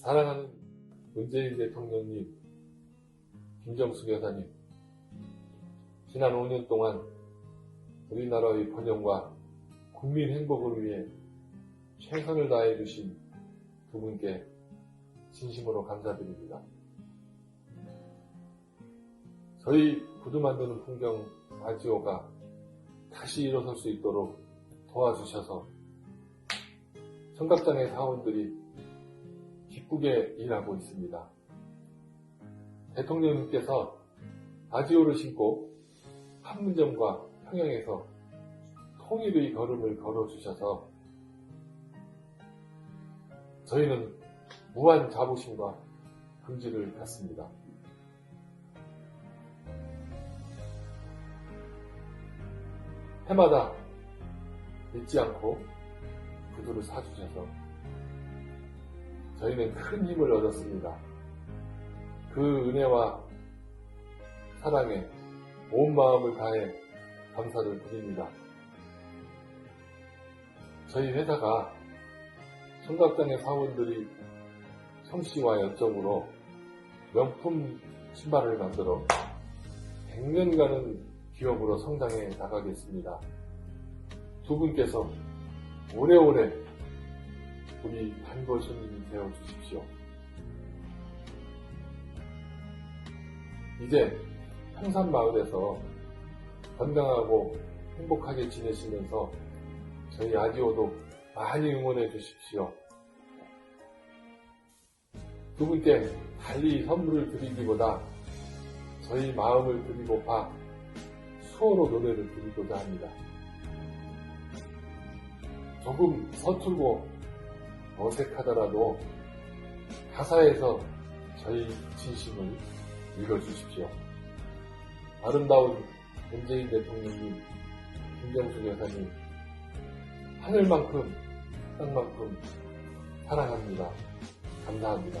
사랑하는 문재인 대통령님, 김정숙 여사님, 지난 5년 동안 우리나라의 번영과 국민 행복을 위해 최선을 다해 주신 두 분께 진심으로 감사드립니다. 저희 구두 만드는 풍경 아지오가 다시 일어설 수 있도록 도와주셔서 청각장애 사원들이 기쁘게 일하고 있습니다. 대통령님께서 아지오를 신고 판문점과 평양에서 통일의 걸음을 걸어주셔서 저희는 무한 자부심과 긍지를 갖습니다. 해마다 잊지 않고 구두를 사주셔서 저희는 큰 힘을 얻었습니다. 그 은혜와 사랑에 온 마음을 다해 감사를 드립니다. 저희 회사가 청각장애 사원들이 성씨와 열정으로 명품 신발을 만들어 100년간은 기업으로 성장해 나가겠습니다. 두 분께서 오래오래 우리 단골 손님이 되어 주십시오. 이제 평산 마을에서 건강하고 행복하게 지내시면서 저희 아디오도 많이 응원해 주십시오. 두 분께 달리 선물을 드리기보다 저희 마음을 드리고파 수어로 노래를 드리고자 합니다. 조금 서툴고 어색하더라도 가사에서 저희 진심을 읽어주십시오. 아름다운 문재인 대통령님, 김정숙 여사님, 하늘만큼, 땅만큼 사랑합니다. 감사합니다.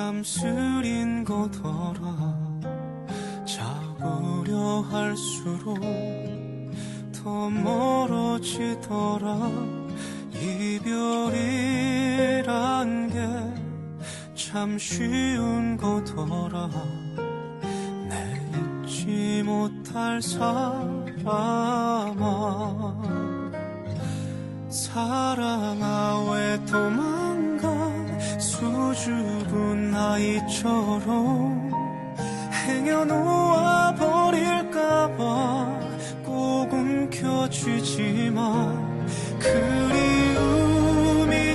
참 쓰린 거더라. 잡으려 할수록 더 멀어지더라. 이별이란 게 참 쉬운 거더라. 내 잊지 못할 사람아. 사랑아 왜 도망가 수줍은 아이처럼 행여놓아 버릴까봐 꼭 움켜쥐지만 그리움이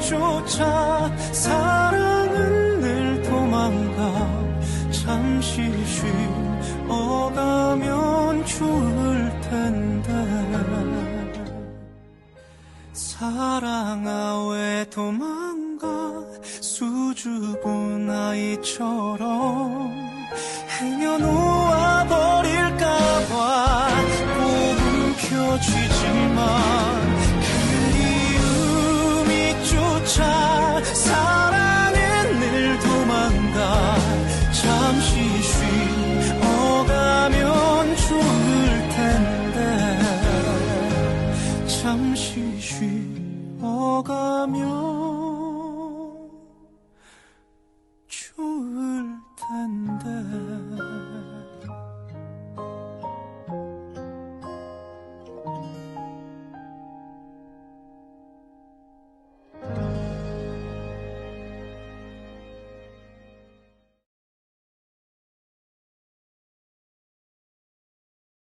쫓아 사랑은 늘 도망가. 잠시 쉬어가면 좋을 텐데. 사랑 행여놓